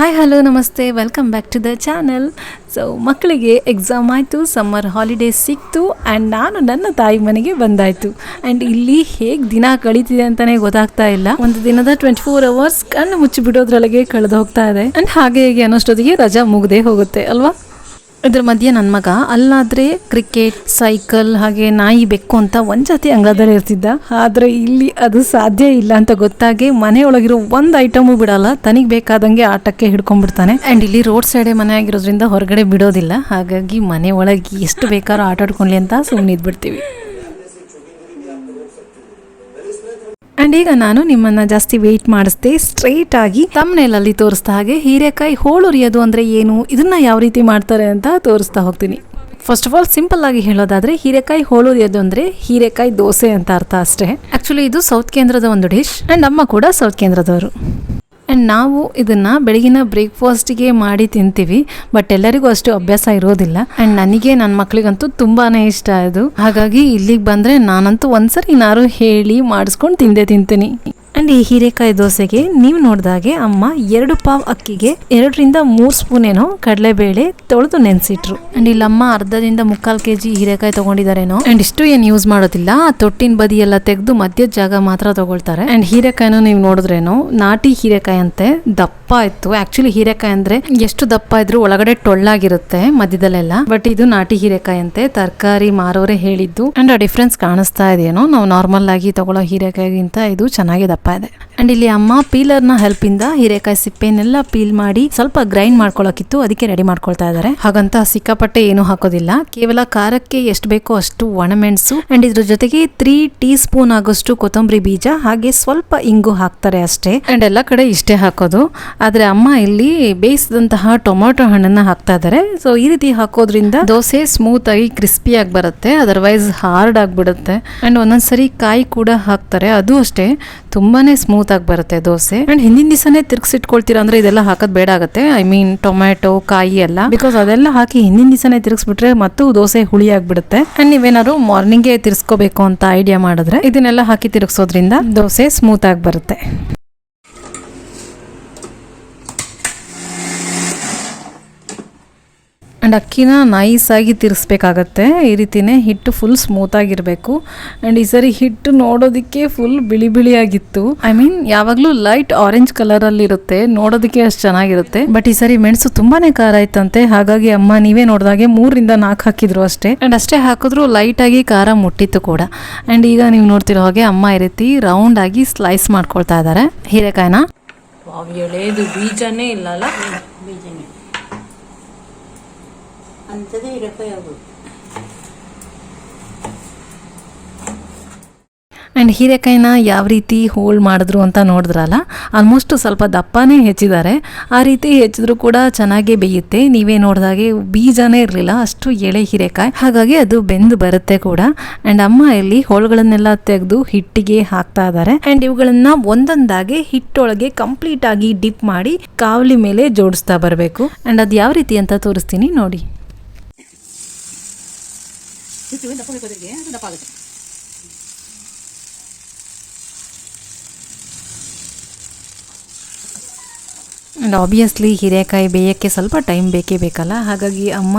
Hi hello ನಮಸ್ತೆ. Welcome back to the channel so ಮಕ್ಕಳಿಗೆ exam ಆಯಿತು ಸಮ್ಮರ್ ಹಾಲಿಡೇಸ್ ಸಿಕ್ತು ಆ್ಯಂಡ್ ನಾನು ನನ್ನ ತಾಯಿ ಮನೆಗೆ ಬಂದಾಯಿತು. ಆ್ಯಂಡ್ ಇಲ್ಲಿ ಹೇಗೆ ದಿನ ಕಳೀತಿದೆ ಅಂತಲೇ ಗೊತ್ತಾಗ್ತಾ ಇಲ್ಲ. ಒಂದು ದಿನದ ಟ್ವೆಂಟಿ ಫೋರ್ ಅವರ್ಸ್ ಕಣ್ಣು ಮುಚ್ಚಿ ಬಿಡೋದ್ರೊಳಗೆ ಕಳೆದು ಹೋಗ್ತಾ ಇದೆ. ಆ್ಯಂಡ್ ಹಾಗೆ ಹೇಗೆ ಅನ್ನೋಷ್ಟೊತ್ತಿಗೆ ರಜಾ ಮುಗ್ದೇ ಹೋಗುತ್ತೆ, ಅಲ್ವಾ? ಇದ್ರ ಮಧ್ಯೆ ನನ್ನ ಮಗ ಅಲ್ಲಾದ್ರೆ ಕ್ರಿಕೆಟ್ ಸೈಕಲ್ ಹಾಗೆ ನಾಯಿ ಬೆಕ್ಕು ಅಂತ ಒಂದ್ ಜಾತಿ ಅಂಗಳದಲ್ಲಿ ಇರ್ತಿದ್ದ. ಆದ್ರೆ ಇಲ್ಲಿ ಅದು ಸಾಧ್ಯ ಇಲ್ಲ ಅಂತ ಗೊತ್ತಾಗಿ ಮನೆಯೊಳಗಿರೋ ಒಂದ್ ಐಟಮು ಬಿಡಲ್ಲ. ತನಿಗ್ ಬೇಕಾದಂಗೆ ಆಟಕ್ಕೆ ಹಿಡ್ಕೊಂಡ್ಬಿಡ್ತಾನೆ. ಅಂಡ್ ಇಲ್ಲಿ ರೋಡ್ ಸೈಡೆ ಮನೆ ಆಗಿರೋದ್ರಿಂದ ಹೊರಗಡೆ ಬಿಡೋದಿಲ್ಲ. ಹಾಗಾಗಿ ಮನೆ ಒಳಗೆ ಎಷ್ಟು ಬೇಕಾದ್ರೂ ಆಟ ಆಡ್ಕೊಂಡ್ಲಿ ಅಂತ ಸುಮ್ಮನೆ ಇದ್ಬಿಡ್ತೀವಿ ಅಂಡ್ ಈಗ ನಾನು ನಿಮ್ಮನ್ನ ಜಾಸ್ತಿ ವೆಯ್ಟ್ ಮಾಡಿಸ್ದೆ ಸ್ಟ್ರೈಟ್ ಆಗಿ ತಮ್ಮನೇಲಲ್ಲಿ ತೋರಿಸ್ತಾ ಹಾಗೆ ಹೀರೆಕಾಯಿ ಹೋಳುರಿಯೋದು ಅಂದ್ರೆ ಏನು, ಇದನ್ನ ಯಾವ ರೀತಿ ಮಾಡ್ತಾರೆ ಅಂತ ತೋರಿಸ್ತಾ ಹೋಗ್ತೀನಿ. ಫಸ್ಟ್ ಆಫ್ ಆಲ್ ಸಿಂಪಲ್ ಆಗಿ ಹೇಳೋದಾದ್ರೆ ಹೀರೆಕಾಯಿ ಹೋಳುರಿಯೋದು ಅಂದ್ರೆ ಹೀರೆಕಾಯಿ ದೋಸೆ ಅಂತ ಅರ್ಥ ಅಷ್ಟೇ. ಆಕ್ಚುಲಿ ಇದು ಸೌತ್ ಕೇಂದ್ರದ ಒಂದು ಡಿಶ್ ಅಂಡ್ ಅಮ್ಮ ಕೂಡ ಸೌತ್ ಕೇಂದ್ರದವರು. ಆ್ಯಂಡ್ ನಾವು ಇದನ್ನು ಬೆಳಗಿನ ಬ್ರೇಕ್ಫಾಸ್ಟ್ಗೆ ಮಾಡಿ ತಿಂತೀವಿ ಬಟ್ ಎಲ್ಲರಿಗೂ ಅಷ್ಟು ಅಭ್ಯಾಸ ಇರೋದಿಲ್ಲ. ಆ್ಯಂಡ್ ನನಗೆ ನನ್ನ ಮಕ್ಕಳಿಗಂತೂ ತುಂಬಾ ಇಷ್ಟ ಇದು ಹಾಗಾಗಿ ಇಲ್ಲಿಗೆ ಬಂದರೆ ನಾನಂತೂ ಒಂದ್ಸರಿ ಏನಾರು ಹೇಳಿ ಮಾಡಿಸ್ಕೊಂಡು ತಿಂದೇ ತಿಂತೀನಿ. ಆ್ಯಂಡ್ ಈ ಹೀರೆಕಾಯಿ ದೋಸೆಗೆ ನೀವು ನೋಡಿದಾಗೆ ಅಮ್ಮ ಎರಡು ಪಾವ್ ಅಕ್ಕಿಗೆ ಎರಡರಿಂದ ಮೂರು ಸ್ಪೂನ್ ಏನೋ ಕಡಲೆಬೇಳೆ ತೊಳೆದು ನೆನೆಸಿಟ್ರು. ಆ್ಯಂಡ್ ಇಲ್ಲಮ್ಮ ಅರ್ಧದಿಂದ ಮುಕ್ಕಾಲು ಕೆ ಜಿ ಹೀರೆಕಾಯಿ ತೊಗೊಂಡಿದ್ದಾರೇನೋ ಆ್ಯಂಡ್ ಇಷ್ಟು ಏನು ಯೂಸ್ ಮಾಡೋದಿಲ್ಲ ಆ ತೊಟ್ಟಿನ ಬದಿ ಎಲ್ಲ ತೆಗೆದು ಮಧ್ಯದ ಜಾಗ ಮಾತ್ರ ತಗೊಳ್ತಾರೆ. ಆ್ಯಂಡ್ ಹೀರೆಕಾಯಿನೂ ನೀವು ನೋಡಿದ್ರೇನೋ ನಾಟಿ ಹೀರೆಕಾಯಿ ಅಂತೆ ದಪ್ಪ. ಇತ್ತು. ಆಕ್ಚುಲಿ ಹೀರೆಕಾಯಿ ಅಂದ್ರೆ ಎಷ್ಟು ದಪ್ಪ ಇದ್ರು ಒಳಗಡೆ ಟೊಳ್ಳಾಗಿರುತ್ತೆ ಮಧ್ಯದಲ್ಲೆಲ್ಲ. ಬಟ್ ಇದು ನಾಟಿ ಹೀರೆಕಾಯಿ ಅಂತೆ ತರಕಾರಿ ಮಾರೋರೆ ಹೇಳಿದ್ದು. ಅಂಡ್ ಆ ಡಿಫ್ರೆನ್ಸ್ ಕಾಣಿಸ್ತಾ ಇದೆಯೇನೋ? ನಾವು ನಾರ್ಮಲ್ ಆಗಿ ತಗೊಳ್ಳೋ ಹೀರೆಕಾಯಿಗಿಂತ ಇದು ಚೆನ್ನಾಗಿ ದಪ್ಪ ಇದೆ. ಅಂಡ್ ಇಲ್ಲಿ ಅಮ್ಮ ಪೀಲರ್ನ ಹೆಲ್ಪ್ ಇಂದ ಹೀರೆಕಾಯಿ ಸಿಪ್ಪೆನೆಲ್ಲ ಪೀಲ್ ಮಾಡಿ ಸ್ವಲ್ಪ ಗ್ರೈಂಡ್ ಮಾಡ್ಕೊಳ್ಳೋಕಿತ್ತು ಅದಕ್ಕೆ ರೆಡಿ ಮಾಡ್ಕೊಳ್ತಾ ಇದ್ದಾರೆ ಹಾಗಂತ ಸಿಕ್ಕಾಪಟ್ಟೆ ಏನು ಹಾಕೋದಿಲ್ಲ. ಕೇವಲ ಖಾರಕ್ಕೆ ಎಷ್ಟು ಬೇಕೋ ಅಷ್ಟು ಒಣಮೆಣಸು ಅಂಡ್ ಇದ್ರ ಜೊತೆಗೆ ತ್ರೀ ಟೀ ಸ್ಪೂನ್ ಆಗೋಷ್ಟು ಕೊತ್ತಂಬರಿ ಬೀಜ, ಹಾಗೆ ಸ್ವಲ್ಪ ಇಂಗು ಹಾಕ್ತಾರೆ ಅಷ್ಟೇ. ಅಂಡ್ ಎಲ್ಲ ಕಡೆ ಇಷ್ಟೇ ಹಾಕೋದು. ಆದ್ರೆ ಅಮ್ಮ ಇಲ್ಲಿ ಬೇಯಿಸಿದಂತಹ ಟೊಮೊಟೊ ಹಣ್ಣನ್ನ ಹಾಕ್ತಾ ಇದ್ದಾರೆ ಸೊ ಈ ರೀತಿ ಹಾಕೋದ್ರಿಂದ ದೋಸೆ ಸ್ಮೂತ್ ಆಗಿ ಕ್ರಿಸ್ಪಿ ಆಗಿ ಬರುತ್ತೆ. ಅದರ್ವೈಸ್ ಹಾರ್ಡ್ ಆಗಿಬಿಡುತ್ತೆ. ಅಂಡ್ ಒಂದೊಂದ್ಸರಿ ಕಾಯಿ ಕೂಡ ಹಾಕ್ತಾರೆ. ಅದು ಅಷ್ಟೇ. ತುಂಬಾನೇ ಸ್ಮೂತ್ ಆಗಿ ಬರುತ್ತೆ ದೋಸೆ. ಅಂಡ್ ಹಿಂದಿನ ದಿವಸನೇ ತಿರ್ಗಿಸಿಟ್ಕೊಳ್ತೀರಾ ಅಂದ್ರೆ ಇದೆಲ್ಲ ಹಾಕೋದ್ ಬೇಡ ಆಗುತ್ತೆ. ಐ ಮೀನ್ ಟೊಮ್ಯಾಟೊ ಕಾಯಿ ಎಲ್ಲ. ಬಿಕಾಸ್ ಅದೆಲ್ಲ ಹಾಕಿ ಹಿಂದಿನ ದಿವಸನೇ ತಿರ್ಗಿಸ್ಬಿಟ್ರೆ ಮತ್ತು ದೋಸೆ ಹುಳಿ ಆಗ್ಬಿಡುತ್ತೆ. ಅಂಡ್ ನೀವೇನಾದ್ರು ಮಾರ್ನಿಂಗೇ ತಿರ್ಸ್ಕೋಬೇಕು ಅಂತ ಐಡಿಯಾ ಮಾಡಿದ್ರೆ ಇದನ್ನೆಲ್ಲ ಹಾಕಿ ತಿರ್ಗಿಸೋದ್ರಿಂದ ದೋಸೆ ಸ್ಮೂತ್ ಆಗಿ ಬರುತ್ತೆ. ಆ್ಯಂಡ್ ಅಕ್ಕಿನ ನೈಸ್ ಆಗಿ ತಿರ್ಸ್ಬೇಕಾಗತ್ತೆ. ಈ ರೀತಿನೇ ಹಿಟ್ಟು ಫುಲ್ ಸ್ಮೂತ್ ಆಗಿರಬೇಕು. ಆ್ಯಂಡ್ ಈ ಸರಿ ಹಿಟ್ಟು ನೋಡೋದಕ್ಕೆ ಫುಲ್ ಬಿಳಿ ಬಿಳಿಯಾಗಿತ್ತು ಐ ಮೀನ್ ಯಾವಾಗಲೂ ಲೈಟ್ ಆರೆಂಜ್ ಕಲರಲ್ಲಿರುತ್ತೆ. ನೋಡೋದಕ್ಕೆ ಅಷ್ಟು ಚೆನ್ನಾಗಿರುತ್ತೆ. ಬಟ್ ಈ ಸರಿ ಮೆಣಸು ತುಂಬಾನೇ ಖಾರ ಆಯ್ತಂತೆ. ಹಾಗಾಗಿ ಅಮ್ಮ ನೀವೇ ನೋಡಿದಾಗೆ ಮೂರರಿಂದ ನಾಲ್ಕು ಹಾಕಿದ್ರು ಅಷ್ಟೇ. ಆ್ಯಂಡ್ ಅಷ್ಟೇ ಹಾಕಿದ್ರು ಲೈಟ್ ಆಗಿ ಖಾರ ಮುಟ್ಟಿತ್ತು ಕೂಡ. ಆ್ಯಂಡ್ ಈಗ ನೀವು ನೋಡ್ತಿರೋ ಹಾಗೆ ಅಮ್ಮ ಈ ರೀತಿ ರೌಂಡ್ ಆಗಿ ಸ್ಲೈಸ್ ಮಾಡ್ಕೊಳ್ತಾ ಇದ್ದಾರೆ. ಹೀರೆಕಾಯಿನ. ವಾವ್, ಎಳೆದು ಬೀಜನೇ ಇಲ್ಲಲ್ಲ? ಬೀಜನೇ. ಅಂಥದ್ದೇ ಹೀರೆಕಾಯಿ ಹೋಗುತ್ತೆ ಆ್ಯಂಡ್ ಹೀರೆಕಾಯಿನ ಯಾವ ರೀತಿ ಹೋಲ್ಡ್ ಮಾಡಿದ್ರು ಅಂತ ನೋಡಿದ್ರಲ್ಲ, ಆಲ್ಮೋಸ್ಟ್ ಸ್ವಲ್ಪ ದಪ್ಪನೇ ಹೆಚ್ಚಿದ್ದಾರೆ. ಆ ರೀತಿ ಹೆಚ್ಚಿದ್ರು ಕೂಡ ಚೆನ್ನಾಗೇ ಬೇಯುತ್ತೆ. ನೀವೇ ನೋಡಿದಾಗೆ ಬೀಜನೇ ಇರಲಿಲ್ಲ, ಅಷ್ಟು ಎಳೆ ಹೀರೆಕಾಯಿ. ಹಾಗಾಗಿ ಅದು ಬೆಂದು ಬರುತ್ತೆ ಕೂಡ. ಆ್ಯಂಡ್ ಅಮ್ಮ ಇಲ್ಲಿ ಹೋಳುಗಳನ್ನೆಲ್ಲ ತೆಗೆದು ಹಿಟ್ಟಿಗೆ ಹಾಕ್ತಾ ಇದ್ದಾರೆ. ಆ್ಯಂಡ್ ಇವುಗಳನ್ನ ಒಂದೊಂದಾಗಿ ಹಿಟ್ಟೊಳಗೆ ಕಂಪ್ಲೀಟ್ ಆಗಿ ಡಿಪ್ ಮಾಡಿ, ಕಾವಲಿ ಮೇಲೆ ಜೋಡಿಸ್ತಾ ಬರಬೇಕು. ಆ್ಯಂಡ್ ಅದು ಯಾವ ರೀತಿ ಅಂತ ತೋರಿಸ್ತೀನಿ ನೋಡಿ. திருப்பி இந்த புகைப்பதற்கு இந்த பாகத்தை ಆ್ಯಂಡ್ ಆಬ್ವಿಯಸ್ಲಿ ಹೀರೆಕಾಯಿ ಬೇಯೋಕ್ಕೆ ಸ್ವಲ್ಪ ಟೈಮ್ ಬೇಕೇ ಬೇಕಲ್ಲ. ಹಾಗಾಗಿ ಅಮ್ಮ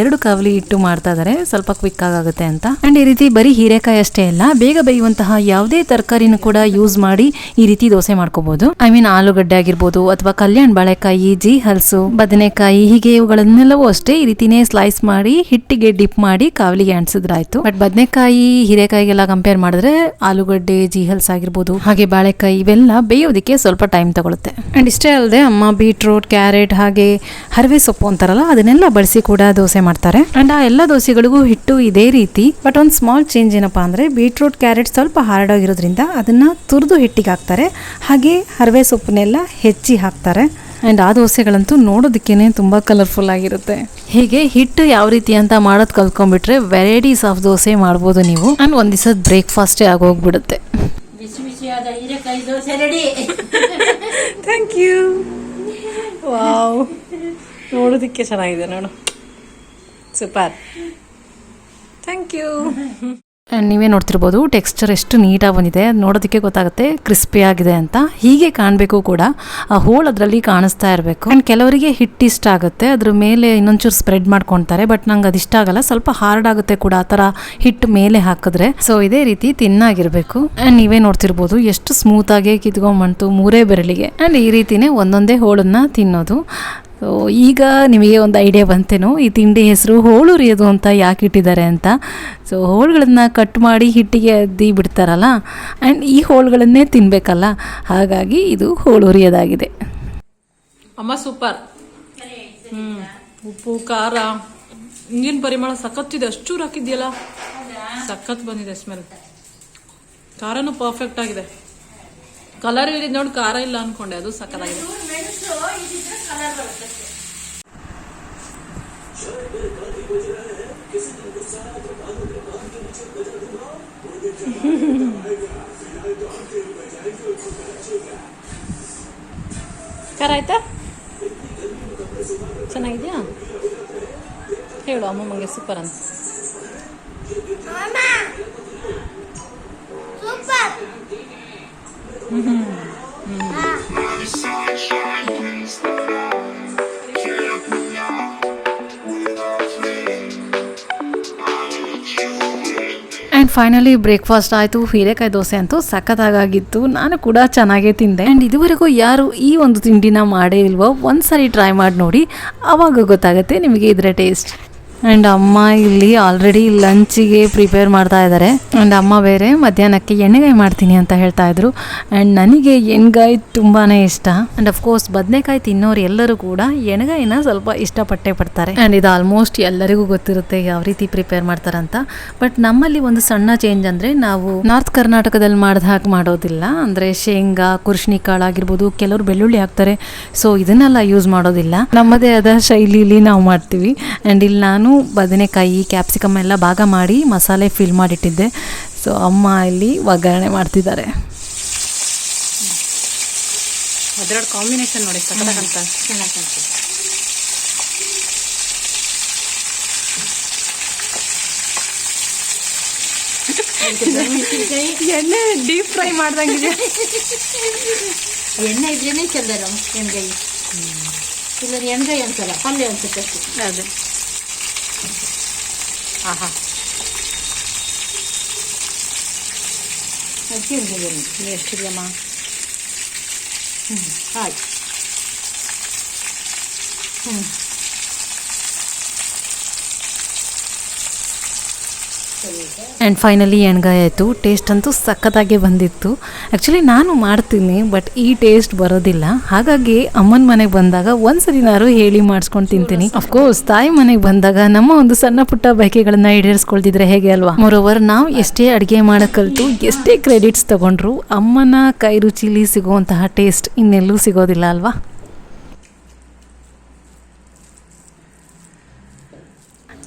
ಎರಡು ಕಾವಲಿ ಇಟ್ಟು ಮಾಡ್ತಾ ಇದ್ದಾರೆ ಸ್ವಲ್ಪ ಕ್ವಿಕ್ ಆಗುತ್ತೆ ಅಂತ. ಆ್ಯಂಡ್ ಈ ರೀತಿ ಬರೀ ಹೀರೆಕಾಯಿ ಅಷ್ಟೇ ಅಲ್ಲ, ಬೇಗ ಬೇಯುವಂತಹ ಯಾವುದೇ ತರಕಾರಿನ ಕೂಡ ಯೂಸ್ ಮಾಡಿ ಈ ರೀತಿ ದೋಸೆ ಮಾಡ್ಕೋಬಹುದು ಐ ಮೀನ್ ಆಲೂಗಡ್ಡೆ ಆಗಿರ್ಬೋದು ಅಥವಾ ಕಲ್ಯಾಣ ಬಾಳೆಕಾಯಿ, ಜಿ ಹಲಸು, ಬದನೆಕಾಯಿ, ಹೀಗೆ ಇವುಗಳನ್ನೆಲ್ಲವೂ ಅಷ್ಟೇ ಈ ರೀತಿನೇ ಸ್ಲೈಸ್ ಮಾಡಿ ಹಿಟ್ಟಿಗೆ ಡಿಪ್ ಮಾಡಿ ಕಾವಲಿಗೆ ಅಂಟಿಸಿದ್ರಾಯ್ತು. ಬಟ್ ಬದನೆಕಾಯಿ, ಹೀರೆಕಾಯಿಗೆಲ್ಲ ಕಂಪೇರ್ ಮಾಡಿದ್ರೆ ಆಲೂಗಡ್ಡೆ, ಜಿ ಹಲ್ಸ್ ಆಗಿರ್ಬೋದು, ಹಾಗೆ ಬಾಳೆಕಾಯಿ ಇವೆಲ್ಲ ಬೇಯೋದಕ್ಕೆ ಸ್ವಲ್ಪ ಟೈಮ್ ತಗೊಳುತ್ತೆ. ಅಂಡ್ ಇಷ್ಟೇ ಅಲ್ಲದೆ ಅಮ್ಮ ಬೀಟ್ರೂಟ್ ಕ್ಯಾರೆಟ್ ಹಾಗೆ ಹರವೆ ಸೊಪ್ಪು ಅಂತಾರಲ್ಲ ಅದನ್ನೆಲ್ಲ ಬಳಸಿ ಕೂಡ ದೋಸೆ ಮಾಡ್ತಾರೆ. ಆ್ಯಂಡ್ ಆ ಎಲ್ಲ ದೋಸೆಗಳಿಗೂ ಹಿಟ್ಟು ಇದೇ ರೀತಿ. ಬಟ್ ಒಂದು ಸ್ಮಾಲ್ ಚೇಂಜ್ ಏನಪ್ಪಾ ಅಂದ್ರೆ ಬೀಟ್ರೂಟ್ ಕ್ಯಾರೆಟ್ ಸ್ವಲ್ಪ ಹಾರ್ಡ್ ಆಗಿರೋದ್ರಿಂದ ಅದನ್ನ ತುರಿದು ಹಿಟ್ಟಿಗೆ ಹಾಕ್ತಾರೆ. ಹಾಗೆ ಹರವೆ ಸೊಪ್ಪನ್ನೆಲ್ಲ ಹೆಚ್ಚಿ ಹಾಕ್ತಾರೆ. ಆ್ಯಂಡ್ ಆ ದೋಸೆಗಳಂತೂ ನೋಡೋದಕ್ಕೇ ತುಂಬ ಕಲರ್ಫುಲ್ ಆಗಿರುತ್ತೆ. ಹೀಗೆ ಹಿಟ್ಟು ಯಾವ ರೀತಿ ಅಂತ ಮಾಡೋದು ಕಲ್ತ್ಕೊಂಡ್ಬಿಟ್ರೆ ವೆರೈಟೀಸ್ ಆಫ್ ದೋಸೆ ಮಾಡ್ಬೋದು ನೀವು. ಆ್ಯಂಡ್ ಒಂದು ದಿವಸದ ಬ್ರೇಕ್ಫಾಸ್ಟೇ ಆಗೋಗ್ಬಿಡುತ್ತೆ. ಬಿಸಿ ಬಿಸಿಯಾದ ಹೀರೆಕಾಯಿ dosa ready thank you wow. ನೋಡೋದಕ್ಕೆ ಚೆನ್ನಾಗಿದೆ ನೋಡು. ಸೂಪರ್. ಥ್ಯಾಂಕ್ ಯು ನೀವೇ ನೋಡ್ತಿರ್ಬೋದು ಟೆಕ್ಸ್ಚರ್ ಎಷ್ಟು ನೀಟಾಗಿ ಬಂದಿದೆ ನೋಡೋದಕ್ಕೆ ಗೊತ್ತಾಗುತ್ತೆ ಕ್ರಿಸ್ಪಿ ಆಗಿದೆ ಅಂತ. ಹೀಗೆ ಕಾಣಬೇಕು ಕೂಡ, ಆ ಹೋಲ್ ಅದರಲ್ಲಿ ಕಾಣಿಸ್ತಾ ಇರಬೇಕು. ಆ್ಯಂಡ್ ಕೆಲವರಿಗೆ ಹಿಟ್ಟು ಇಷ್ಟ ಆಗುತ್ತೆ, ಅದ್ರ ಮೇಲೆ ಇನ್ನೊಂಚೂರು ಸ್ಪ್ರೆಡ್ ಮಾಡ್ಕೊತಾರೆ ಬಟ್ ನಂಗೆ ಅದು ಇಷ್ಟ ಆಗಲ್ಲ. ಸ್ವಲ್ಪ ಹಾರ್ಡ್ ಆಗುತ್ತೆ ಕೂಡ, ಆ ಥರ ಹಿಟ್ಟು ಮೇಲೆ ಹಾಕಿದ್ರೆ. ಸೊ ಇದೇ ರೀತಿ ತಿನ್ನಾಗಿರಬೇಕು. ಆ್ಯಂಡ್ ನೀವೇ ನೋಡ್ತಿರ್ಬೋದು, ಎಷ್ಟು ಸ್ಮೂತಾಗಿ ಕಿತ್ಕೊಂಡ್ಬಂತು ಮೂರೇ ಬೆರಳಿಗೆ. ಆ್ಯಂಡ್ ಈ ರೀತಿನೇ ಒಂದೊಂದೇ ಹೋಳನ್ನು ತಿನ್ನೋದು. ಸೊ ಈಗ ನಿಮಗೆ ಒಂದು ಐಡಿಯಾ ಬಂತೇನೋ, ಈ ತಿಂಡಿ ಹೆಸರು ಹೋಳು ರಿಯೋದು ಅಂತ ಯಾಕೆ ಇಟ್ಟಿದ್ದಾರೆ ಅಂತ. ಸೊ ಹೋಳುಗಳನ್ನು ಕಟ್ ಮಾಡಿ ಹಿಟ್ಟಿಗೆ ಅದ್ದಿ ಬಿಡ್ತಾರಲ್ಲ ಆ್ಯಂಡ್ ಈ ಹೋಳುಗಳನ್ನೇ ತಿನ್ನಬೇಕಲ್ಲ ಹಾಗಾಗಿ ಇದು ಹೋಳು ಹುರಿಯೋದಾಗಿದೆ ಅಮ್ಮ ಸೂಪರ್ ಉಪ್ಪು, ಖಾರ. ಹಿಂಗಿನ ಪರಿಮಳ ಸಖತ್ತಿದೆ. ಅಷ್ಟು ಹಾಕಿದ್ಯಲ್ಲ ಸಖತ್ ಬಂದಿದೆ ಸ್ಮೆಲ್ ಖಾರನೂ ಪರ್ಫೆಕ್ಟ್ ಆಗಿದೆ. ಕಲರ್ ಇಳಿದ ನೋಡಿ ಖಾರ ಇಲ್ಲ ಅನ್ಕೊಂಡೆ. ಅದು ಸಖತ್ತಾಗಿದೆ. ಖಾರ ಆಯ್ತಾ ಚೆನ್ನಾಗಿದ್ಯಾ ಹೇಳು ಅಮ್ಮಮ್ಮಂಗೆ ಸೂಪರ್ ಅಂತ ಫೈನಲಿ ಬ್ರೇಕ್ಫಾಸ್ಟ್ ಆಯಿತು, ಹೀರೆಕಾಯಿ ದೋಸೆ ಅಂತೂ ಸಖತ್ತಾಗಿತ್ತು ನಾನು ಕೂಡ ಚೆನ್ನಾಗೇ ತಿಂದೆ. ಆ್ಯಂಡ್ ಇದುವರೆಗೂ ಯಾರು ಈ ಒಂದು ತಿಂಡಿನ ಮಾಡೇ ಇಲ್ವೋ, ಒಂದ್ಸರಿ ಟ್ರೈ ಮಾಡಿ ನೋಡಿ ಆವಾಗ ಗೊತ್ತಾಗುತ್ತೆ ನಿಮಗೆ ಇದರ ಟೇಸ್ಟ್ ಆ್ಯಂಡ್ ಅಮ್ಮ ಇಲ್ಲಿ ಆಲ್ರೆಡಿ ಲಂಚಿಗೆ ಪ್ರಿಪೇರ್ ಮಾಡ್ತಾ ಇದ್ದಾರೆ ಆ್ಯಂಡ್ ಅಮ್ಮ ಬೇರೆ, ಮಧ್ಯಾಹ್ನಕ್ಕೆ ಎಣ್ಣೆಗಾಯಿ ಮಾಡ್ತೀನಿ ಅಂತ ಹೇಳ್ತಾ ಇದ್ರು. ಆ್ಯಂಡ್ ನನಗೆ ಎಣ್ಗಾಯಿ ತುಂಬಾ ಇಷ್ಟ. ಆ್ಯಂಡ್ ಅಫ್ಕೋರ್ಸ್ ಬದನೆಕಾಯಿ ತಿನ್ನೋರು ಎಲ್ಲರೂ ಕೂಡ ಎಣ್ಗಾಯಿನ ಸ್ವಲ್ಪ ಇಷ್ಟಪಟ್ಟೆ ಪಡ್ತಾರೆ. ಆ್ಯಂಡ್ ಇದು ಆಲ್ಮೋಸ್ಟ್ ಎಲ್ಲರಿಗೂ ಗೊತ್ತಿರುತ್ತೆ ಯಾವ ರೀತಿ ಪ್ರಿಪೇರ್ ಮಾಡ್ತಾರಂತ. ಬಟ್ ನಮ್ಮಲ್ಲಿ ಒಂದು ಸಣ್ಣ ಚೇಂಜ್ ಅಂದರೆ ನಾವು ನಾರ್ತ್ ಕರ್ನಾಟಕದಲ್ಲಿ ಮಾಡಿದ ಹಾಗೆ ಮಾಡೋದಿಲ್ಲ. ಅಂದರೆ ಶೇಂಗಾ ಕುರ್ಶಿನಿ ಕಾಳು ಆಗಿರ್ಬೋದು, ಕೆಲವರು ಬೆಳ್ಳುಳ್ಳಿ ಹಾಕ್ತಾರೆ. ಸೊ ಇದನ್ನೆಲ್ಲ ಯೂಸ್ ಮಾಡೋದಿಲ್ಲ. ನಮ್ಮದೇ ಆದ ಶೈಲಿಲಿ ನಾವು ಮಾಡ್ತೀವಿ. ಆ್ಯಂಡ್ ಇಲ್ಲಿ ನಾನು ಬದನೆಕಾಯಿ ಕ್ಯಾಪ್ಸಿಕಮ್ ಎಲ್ಲ ಭಾಗ ಮಾಡಿ ಮಸಾಲೆ ಫಿಲ್ ಮಾಡಿಟ್ಟಿದ್ದೆ. ಸೊ ಅಮ್ಮ ಇಲ್ಲಿ ಒಗ್ಗರಣೆ ಮಾಡ್ತಿದ್ದಾರೆ. ಅದರ ಕಾಂಬಿನೇಷನ್ ನೋಡಿ ಚೆನ್ನಾಗಿ ಎಣ್ಣೆ ಡೀಪ್ ಫ್ರೈ ಮಾಡ್ದಂಗಿದೆ ಎಣ್ಣೆ ಇದ್ರೇನೆ ಚಂದ ನಮ್ಮ ಎಣ್ಗಾಯಿ. ಇಲ್ಲ ಎಣ್ಗಾಯಿ ಅನ್ಸಲ್ಲ ಪಲ್ಯ ಅನ್ಸುತ್ತೆ ಅದೇ. ಆಹಾ ಅಕ್ಕಿ ಎಣ್ಗಾಯಿ ಇಲ್ಲಿ ಎಷ್ಟಿದೆಯಮ್ಮ ಆಯ್ತು ಹ್ಞೂ ಆ್ಯಂಡ್ ಫೈನಲಿ ಎಣ್ಗಾಯಿ ಆಯಿತು ಟೇಸ್ಟ್ ಅಂತೂ ಸಖತ್ತಾಗೆ ಬಂದಿತ್ತು. ಆ್ಯಕ್ಚುಲಿ ನಾನು ಮಾಡ್ತೀನಿ ಬಟ್ ಈ ಟೇಸ್ಟ್ ಬರೋದಿಲ್ಲ. ಹಾಗಾಗಿ ಅಮ್ಮನ ಮನೆಗೆ ಬಂದಾಗ ಒಂದ್ಸರಿನಾರು ಹೇಳಿ ಮಾಡಿಸ್ಕೊಂಡು ತಿಂತೀನಿ. ಅಫ್ಕೋರ್ಸ್ ತಾಯಿ ಮನೆಗೆ ಬಂದಾಗ ನಮ್ಮ ಒಂದು ಸಣ್ಣ ಪುಟ್ಟ ಬಯಕೆಗಳನ್ನ ಈಡೇರಿಸ್ಕೊಳ್ತಿದ್ರೆ ಹೇಗೆ ಅಲ್ವಾ? ಮೊರೋವರ್ ನಾವು ಎಷ್ಟೇ ಅಡುಗೆ ಮಾಡೋಕೆ ಕಲಿತು, ಎಷ್ಟೇ ಕ್ರೆಡಿಟ್ಸ್ ತಗೊಂಡ್ರು, ಅಮ್ಮನ ಕೈ ರುಚಿಲಿ ಸಿಗುವಂತಹ ಟೇಸ್ಟ್ ಇನ್ನೆಲ್ಲೂ ಸಿಗೋದಿಲ್ಲ ಅಲ್ವಾ?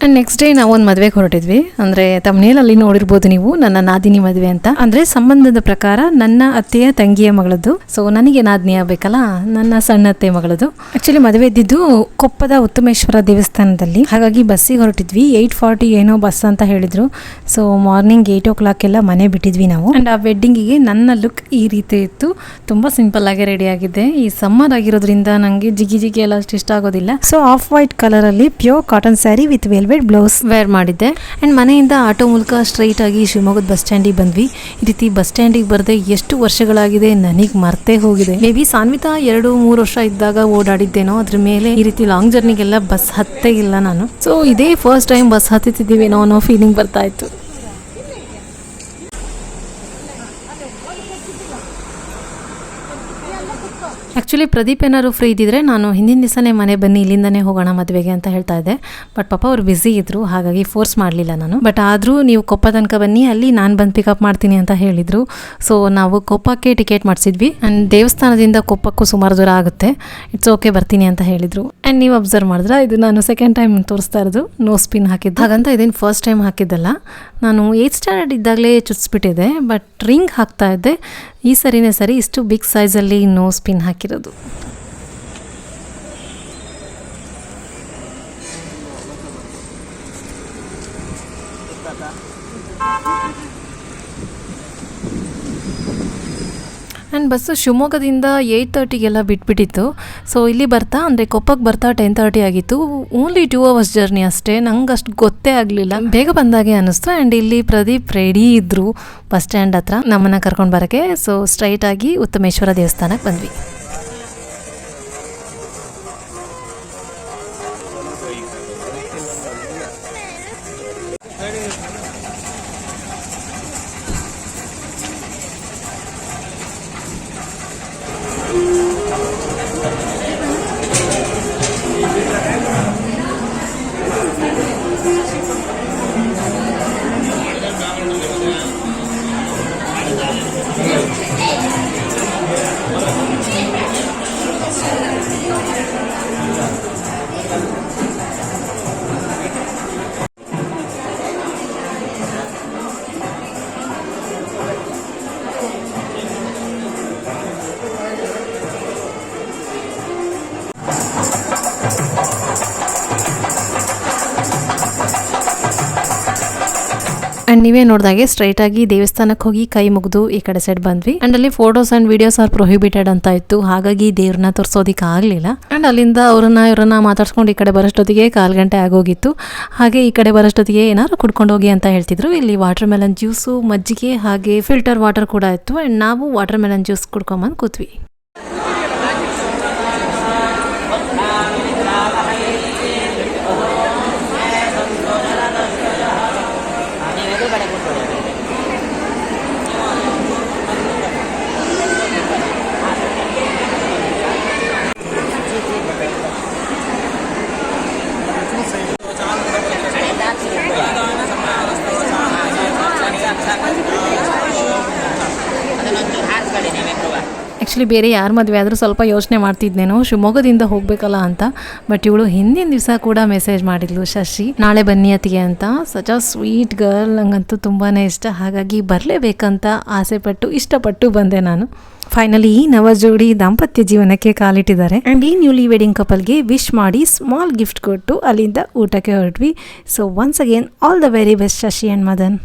ಆ್ಯಂಡ್ ನೆಕ್ಸ್ಟ್ ಡೇ ನಾವು ಒಂದು ಮದುವೆಗೆ ಹೊರಟಿದ್ವಿ. ಅಂದರೆ ತಮ್ಮನೇಲಲ್ಲಿ ನೋಡಿರ್ಬೋದು ನೀವು, ನನ್ನ ನಾದಿನಿ ಮದುವೆ ಅಂತ. ಅಂದರೆ ಸಂಬಂಧದ ಪ್ರಕಾರ ನನ್ನ ಅತ್ತೆಯ ತಂಗಿಯ ಮಗಳದ್ದು. ಸೊ ನನಗೆ ನಾದಿನಿ ಆಗಬೇಕಲ್ಲ? ನನ್ನ ಸಣ್ಣ ಅತ್ತೆ ಮಗಳದು ಆ್ಯಕ್ಚುಲಿ ಮದುವೆ ಇದ್ದಿದ್ದು ಕೊಪ್ಪದ ಉತ್ತಮೇಶ್ವರ ದೇವಸ್ಥಾನದಲ್ಲಿ. ಹಾಗಾಗಿ ಬಸ್ಸಿಗೆ ಹೊರಟಿದ್ವಿ. ಏಯ್ಟ್ ಫಾರ್ಟಿ ಏನೋ ಬಸ್ ಅಂತ ಹೇಳಿದ್ರು. So morning eight o'clock ಎಲ್ಲ ಮನೆ ಬಿಟ್ಟಿದ್ವಿ ನಾವು. ಆ್ಯಂಡ್ ಆ ವೆಡ್ಡಿಂಗಿಗೆ ನನ್ನ ಲುಕ್ ಈ ರೀತಿ ಇತ್ತು. ತುಂಬ ಸಿಂಪಲ್ ಆಗಿ ರೆಡಿ ಆಗಿದ್ದೆ ಈ ಸಮ್ಮರ್ ಆಗಿರೋದ್ರಿಂದ ನನಗೆ ಜಿಗಿ ಜಿಗಿ ಎಲ್ಲ ಅಷ್ಟು ಇಷ್ಟ ಆಗೋದಿಲ್ಲ. ಸೊ ಆಫ್ ವೈಟ್ ಕಲರ್ ಅಲ್ಲಿ pure cotton sari with blouse wear ಮಾಡಿದ್ದೆ. ಆ್ಯಂಡ್ ಮನೆಯಿಂದ ಆಟೋ ಮೂಲಕ ಸ್ಟ್ರೈಟ್ ಆಗಿ ಶಿವಮೊಗ್ಗದ ಬಸ್ ಸ್ಟ್ಯಾಂಡಿಗೆ ಬಂದ್ವಿ. ಈ ರೀತಿ ಬಸ್ ಸ್ಟ್ಯಾಂಡಿಗೆ ಬರದೆ ಎಷ್ಟು ವರ್ಷಗಳಾಗಿದೆ ನನಗೆ ಮರ್ತೇ ಹೋಗಿದೆ. ಮೇ ಬಿ ಸಾನ್ವಿತಾ ಎರಡು, ಮೂರು ವರ್ಷ ಇದ್ದಾಗ ಓಡಾಡಿದ್ದೇನೋ, ಅದ್ರ ಮೇಲೆ ಈ ರೀತಿ ಲಾಂಗ್ ಜರ್ನಿಗೆಲ್ಲ ಬಸ್ ಹತ್ತೇ ಇಲ್ಲ ನಾನು. ಸೊ ಇದೇ ಫಸ್ಟ್ ಟೈಮ್ ಬಸ್ ಹತ್ತಿತಿದ್ದೀವೇನೋ ಅನ್ನೋ ಫೀಲಿಂಗ್ ಬರ್ತಾ ಇತ್ತು. ಆ್ಯಕ್ಚುಲಿ ಪ್ರದೀಪ್ ಏನಾದ್ರು ಫ್ರೀ ಇದ್ದಿದ್ರೆ ನಾನು ಹಿಂದಿನ ದಿವಸನೇ ಮನೆ ಬನ್ನಿ, ಇಲ್ಲಿಂದನೇ ಹೋಗೋಣ ಮದುವೆಗೆ ಅಂತ ಹೇಳ್ತಾ ಇದ್ದೆ. ಬಟ್ ಪಾಪ ಅವ್ರು ಬ್ಯುಸಿ ಇದ್ದರು ಹಾಗಾಗಿ ಫೋರ್ಸ್ ಮಾಡಲಿಲ್ಲ ನಾನು. ಬಟ್ ಆದರೂ ನೀವು ಕೊಪ್ಪ ತನಕ ಬನ್ನಿ, ಅಲ್ಲಿ ನಾನು ಬಂದು ಪಿಕಪ್ ಮಾಡ್ತೀನಿ ಅಂತ ಹೇಳಿದರು. ಸೊ ನಾವು ಕೊಪ್ಪಕ್ಕೆ ಟಿಕೆಟ್ ಮಾಡಿಸಿದ್ವಿ. ಆ್ಯಂಡ್ ದೇವಸ್ಥಾನದಿಂದ ಕೊಪ್ಪಕ್ಕೂ ಸುಮಾರು ದೂರ ಆಗುತ್ತೆ. ಇಟ್ಸ್ ಓಕೆ ಬರ್ತೀನಿ ಅಂತ ಹೇಳಿದರು. ಆ್ಯಂಡ್ ನೀವು ಅಬ್ಸರ್ವ್ ಮಾಡಿದ್ರೆ? ಇದು ನಾನು ಸೆಕೆಂಡ್ ಟೈಮ್ ತೋರಿಸ್ತಾ ಇರೋದು. ನೋ ಸ್ಪಿನ್ ಹಾಕಿದ್ದು. ಹಾಗಂತ ಇದೇನು ಫಸ್ಟ್ ಟೈಮ್ ಹಾಕಿದ್ದಲ್ಲ. ನಾನು ಏಯ್ತ್ ಸ್ಟ್ಯಾಂಡರ್ಡ್ ಇದ್ದಾಗಲೇ ಚುಚ್ಚಿಬಿಟ್ಟಿದೆ ಬಟ್ ರಿಂಗ್ ಹಾಕ್ತಾ ಇದ್ದೆ. ಈ ಸರಿನೇ ಸರಿ ಇಷ್ಟು ಬಿಗ್ ಸೈಜಲ್ಲಿ ನೋ ಸ್ಪಿನ್ ಹಾಕಿರೋದು. ಆ್ಯಂಡ್ ಬಸ್ಸು ಶಿವಮೊಗ್ಗದಿಂದ ಏಯ್ಟ್ ತರ್ಟಿಗೆಲ್ಲ ಬಿಟ್ಬಿಟ್ಟಿತ್ತು. ಸೊ ಇಲ್ಲಿ ಬರ್ತಾ, ಅಂದರೆ ಕೊಪ್ಪಕ್ಕೆ ಬರ್ತಾ ಟೆನ್ ತರ್ಟಿ ಆಗಿತ್ತು. ಓನ್ಲಿ ಟೂ ಅವರ್ಸ್ ಜರ್ನಿ ಅಷ್ಟೇ ನಂಗೆ ಅಷ್ಟು ಗೊತ್ತೇ ಆಗಲಿಲ್ಲ. ಬೇಗ ಬಂದಾಗೆ ಅನ್ನಿಸ್ತು ಆ್ಯಂಡ್ ಇಲ್ಲಿ ಪ್ರದೀಪ್ ರೆಡಿ ಇದ್ದರು ಬಸ್ ಸ್ಟ್ಯಾಂಡ್ ಹತ್ರ ನಮ್ಮನ್ನು ಕರ್ಕೊಂಡು ಬರೋಕ್ಕೆ. ಸೊ ಸ್ಟ್ರೈಟಾಗಿ ಉತ್ತಮೇಶ್ವರ ದೇವಸ್ಥಾನಕ್ಕೆ ಬಂದ್ವಿ. ನೀವೇ ನೋಡಿದಾಗೆ ಸ್ಟ್ರೈಟ್ ಆಗಿ ದೇವಸ್ಥಾನಕ್ಕೆ ಹೋಗಿ ಕೈ ಮುಗಿದು ಈ ಕಡೆ ಸೈಡ್ ಬಂದ್ವಿ. ಅಂಡ್ ಅಲ್ಲಿ photos and videos are prohibited ಅಂತ ಇತ್ತು. ಹಾಗಾಗಿ ದೇವ್ರನ್ನ ತೋರಿಸೋದಿಕ್ ಆಗಲಿಲ್ಲ. ಅಂಡ್ ಅಲ್ಲಿಂದ ಅವ್ರನ್ನ, ಇವ್ರನ್ನ ಮಾತಾಡ್ಸ್ಕೊಂಡು ಈ ಕಡೆ ಬರೋಷ್ಟೊತ್ತಿಗೆ ಕಾಲು ಗಂಟೆ ಆಗೋಗಿತ್ತು. ಹಾಗೆ ಈ ಕಡೆ ಬರೋಷ್ಟೊತ್ತಿಗೆ ಏನಾದ್ರು ಕುಡ್ಕೊಂಡು ಹೋಗಿ ಅಂತ ಹೇಳ್ತಿದ್ರು. ಇಲ್ಲಿ ವಾಟರ್ ಮೆಲನ್ ಜ್ಯೂಸು ಮಜ್ಜಿಗೆ, ಹಾಗೆ ಫಿಲ್ಟರ್ ವಾಟರ್ ಕೂಡ ಇತ್ತು. ಆ್ಯಂಡ್ ನಾವು ವಾಟರ್ ಮೆಲನ್ ಜ್ಯೂಸ್ ಕುಡ್ಕೊಂಬಂದು ಕೂತ್ವಿ. ಆ್ಯಕ್ಚುಲಿ ಬೇರೆ ಯಾರ ಮದುವೆ ಆದರೂ ಸ್ವಲ್ಪ ಯೋಚನೆ ಮಾಡ್ತಿದ್ನೇನೋ, ಶಿವಮೊಗ್ಗದಿಂದ ಹೋಗಬೇಕಲ್ಲ ಅಂತ ಬಟ್ ಇವಳು ಹಿಂದಿನ ದಿವಸ ಕೂಡ ಮೆಸೇಜ್ ಮಾಡಿದ್ಲು, ಶಶಿ, ನಾಳೆ ಬನ್ನಿ ಅತ್ತಿಗೆ ಅಂತ. ಸಚ್ ಅ ಸ್ವೀಟ್ ಗರ್ಲ್ ನಂಗಂತೂ ತುಂಬಾ ಇಷ್ಟ. ಹಾಗಾಗಿ ಬರಲೇಬೇಕಂತ ಆಸೆಪಟ್ಟು ಇಷ್ಟಪಟ್ಟು ಬಂದೆ ನಾನು. ಫೈನಲಿ ಈ ನವ ಜೋಡಿ ದಾಂಪತ್ಯ ಜೀವನಕ್ಕೆ ಕಾಲಿಟ್ಟಿದ್ದಾರೆ. ಆ್ಯಂಡ್ ಈ ನ್ಯೂಲಿ ವೆಡ್ಡಿಂಗ್ ಕಪಲ್ಗೆ ವಿಶ್ ಮಾಡಿ ಸ್ಮಾಲ್ ಗಿಫ್ಟ್ ಕೊಟ್ಟು ಅಲ್ಲಿಂದ ಊಟಕ್ಕೆ ಹೊರಟ್ವಿ. So once again all the very best Shashi and Madan.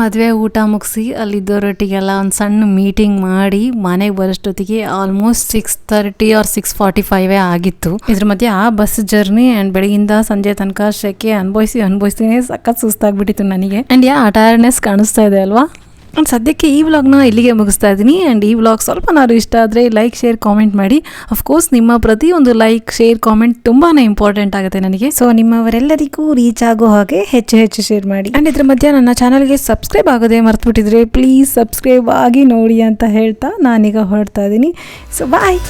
ಮದುವೆ ಊಟ ಮುಗಿಸಿ ಅಲ್ಲಿದ್ದವರೊಟ್ಟಿಗೆಲ್ಲ ಒಂದು ಸಣ್ಣ ಮೀಟಿಂಗ್ ಮಾಡಿ ಮನೆಗೆ ಬರೋಷ್ಟೊತ್ತಿಗೆ almost six thirty or six forty ಫೈವೇ ಆಗಿತ್ತು. ಇದ್ರ ಮಧ್ಯೆ ಆ ಬಸ್ ಜರ್ನಿ ಆ್ಯಂಡ್ ಬೆಳಗಿಂದ ಸಂಜೆ ತನಕ ಶೆಕೆ ಅನುಭವಿಸಿ, ಅನುಭವಿಸ್ತೀನಿ ಸಖತ್ ಸುಸ್ತಾಗ್ಬಿಟ್ಟಿತ್ತು ನನಗೆ. ಆ್ಯಂಡ್ ಯಾ ಅಟೈರ್ನೆಸ್ ಕಾಣಿಸ್ತಾ ಇದೆ ಅಲ್ವಾ? ಆ್ಯಂಡ್ ಸದ್ಯಕ್ಕೆ ಈ ವ್ಲಾಗ್ನ ಇಲ್ಲಿಗೆ ಮುಗಿಸ್ತಾ ಇದ್ದೀನಿ. ಆ್ಯಂಡ್ ಈ ವ್ಲಾಗ್ ಸ್ವಲ್ಪನಾದ್ರು ಇಷ್ಟ ಆದರೆ ಲೈಕ್ ಶೇರ್ ಕಾಮೆಂಟ್ ಮಾಡಿ. ಅಫ್ಕೋರ್ಸ್ ನಿಮ್ಮ ಪ್ರತಿಯೊಂದು ಲೈಕ್ ಶೇರ್ ಕಾಮೆಂಟ್ ತುಂಬಾ ಇಂಪಾರ್ಟೆಂಟ್ ಆಗುತ್ತೆ ನನಗೆ. ಸೊ ನಿಮ್ಮವರೆಲ್ಲರಿಗೂ ರೀಚ್ ಆಗೋ ಹಾಗೆ ಹೆಚ್ಚು ಹೆಚ್ಚು ಶೇರ್ ಮಾಡಿ. ಆ್ಯಂಡ್ ಇದ್ರ ಮಧ್ಯೆ ನನ್ನ ಚಾನಲ್ಗೆ ಸಬ್ಸ್ಕ್ರೈಬ್ ಆಗೋದೇ ಮರ್ತುಬಿಟ್ಟಿದ್ರೆ ಪ್ಲೀಸ್ ಸಬ್ಸ್ಕ್ರೈಬ್ ಆಗಿ ನೋಡಿ ಅಂತ ಹೇಳ್ತಾ ನಾನೀಗ ಹೊರಡ್ತಾ ಇದ್ದೀನಿ. So bye